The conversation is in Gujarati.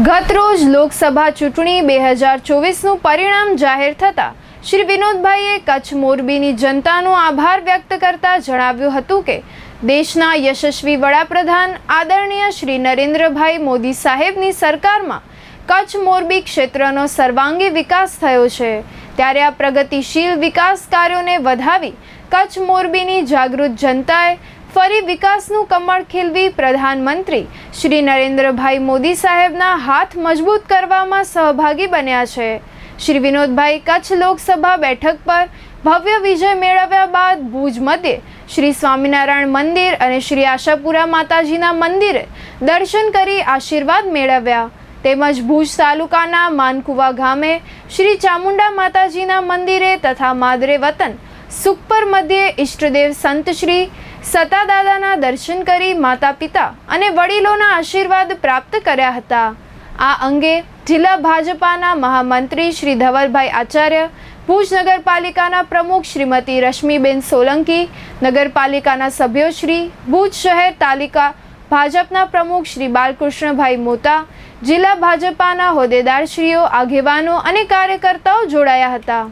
ગતરોજ લોકસભા ચૂંટણી બે હજાર ચોવીસનું પરિણામ જાહેર થતાં શ્રી વિનોદભાઈએ કચ્છ મોરબીની જનતાનો આભાર વ્યક્ત કરતા જણાવ્યું હતું કે દેશના યશસ્વી વડાપ્રધાન આદરણીય શ્રી નરેન્દ્રભાઈ મોદી સાહેબની સરકારમાં કચ્છ મોરબી ક્ષેત્રનો સર્વાંગી વિકાસ થયો છે. ત્યારે આ પ્રગતિશીલ વિકાસ કાર્યોને વધાવી કચ્છ મોરબીની જાગૃત જનતાએ ફરી વિકાસનું કમળ ખીલવી પ્રધાનમંત્રી. શ્રી નરેન્દ્રભાઈ મોદી સાહેબના હાથ મજબૂત કરવામાં સહભાગી બન્યા છે. શ્રી વિનોદભાઈ કચ્છ લોકસભા બેઠક પર ભવ્ય વિજય મેળવ્યા બાદ ભુજ મધ્યે શ્રી સ્વામિનારાયણ મંદિર અને શ્રી આશાપુરા માતાજીના મંદિરે દર્શન કરી આશીર્વાદ મેળવ્યા. તેમજ ભુજ તાલુકાના માનકુવા ગામે શ્રી ચામુંડા માતાજીના મંદિરે તથા માદરે વતન સુખપર મધ્યે ઈષ્ટદેવ સંત શ્રી સતાદાદાના દર્શન કરી માતા પિતા અને વડીલોના આશીર્વાદ પ્રાપ્ત કર્યા હતા. આ અંગે જિલ્લા ભાજપાના મહામંત્રી શ્રી ધવલભાઈ આચાર્ય, ભુજ નગરપાલિકાના પ્રમુખ શ્રીમતી રશ્મિબેન સોલંકી, નગરપાલિકાના સભ્યો શ્રી ભુજ શહેર તાલિકા ભાજપના પ્રમુખ શ્રી બાલકૃષ્ણભાઈ મોતા, જિલ્લા ભાજપાના હોદ્દેદારશ્રીઓ, આગેવાનો અને કાર્યકર્તાઓ જોડાયા હતા.